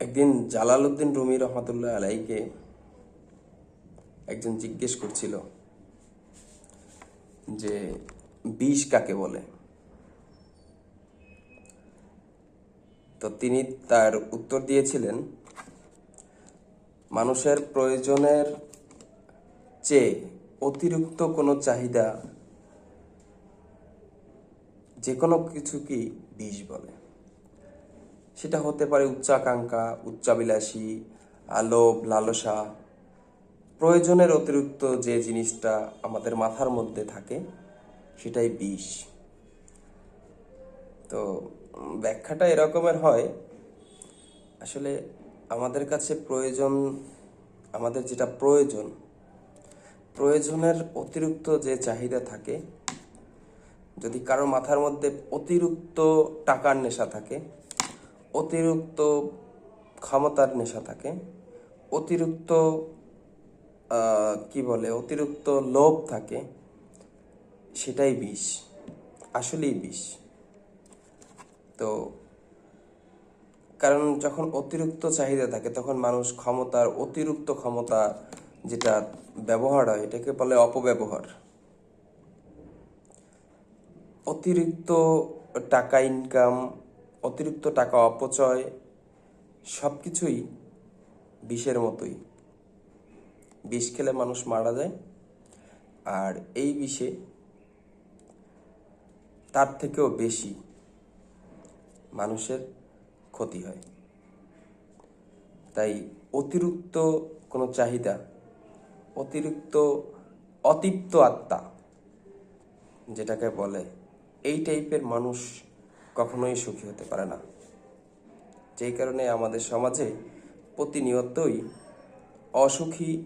একদিন Jalaluddin Rumi রহমতুল্লাহ আলাইকে একজন জিজ্ঞেস করছিল যে, বিষ কাকে বলে? তো তিনি তার উত্তর দিয়েছিলেন, মানুষের প্রয়োজনের চেয়ে অতিরিক্ত কোনো চাহিদা যে কোনো কিছুকেই বিষ বলে। সেটা হতে পারে উচ্চাকাঙ্ক্ষা উচ্চাবিলাসী আলোভ লালসা। প্রয়োজনের অতিরিক্ত যে জিনিসটা আমাদের মাথার মধ্যে থাকে, সেটাই বিষ। তো, ব্যাখ্যাটা এরকমের হয়, আসলে আমাদের কাছে প্রয়োজন, আমাদের যেটা প্রয়োজন, প্রয়োজনের অতিরিক্ত যে চাহিদা থাকে, যদি কারও মাথার মধ্যে অতিরিক্ত টাকার নেশা থাকে অতিরিক্ত ক্ষমতার নেশা থাকে, অতিরিক্ত কি বলে, অতিরিক্ত লোভ থাকে, সেটাই বিষ, আসলেই বিষ। তো কারণ যখন অতিরিক্ত চাহিদা থাকে, তখন মানুষ ক্ষমতার অতিরিক্ত ক্ষমতা যেটা ব্যবহার হয়, এটাকে বলে অপব্যবহার। অতিরিক্ত টাকা ইনকাম অতিরিক্ত টাকা অপচয় সব কিছুই বিষের মতোই। বিষ খেলে মানুষ মারা যায় আর এই বিষে তার থেকেও বেশি মানুষের ক্ষতি হয়। তাই অতিরিক্ত কোনো চাহিদা, অতিরিক্ত অতিপ্ত আত্মা, যেটাকে বলে, এই টাইপের মানুষ কখনোই সুখী হতে পারে না। যেই কারণে আমাদের সমাজে প্রতিনিয়তই অসুখী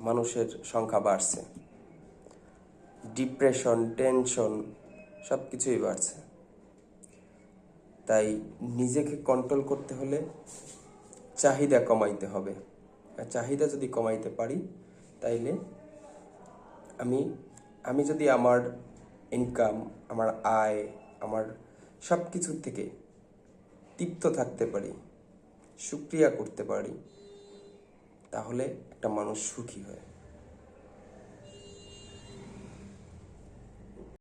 মানুষের সংখ্যা বাড়ছে। ডিপ্রেশন, টেনশন সব কিছুই বাড়ছে। তাই নিজেকে কন্ট্রোল করতে হলে চাহিদা কমাইতে হবে। আর চাহিদা যদি কমাইতে পারি, তাইলে আমি আমি যদি আমার ইনকাম আমার আয়, আমার সব কিছুর থেকে তৃপ্ত থাকতে পারি সুক্রিয়া করতে পারি তাহলে একটা মানুষ সুখী হয়।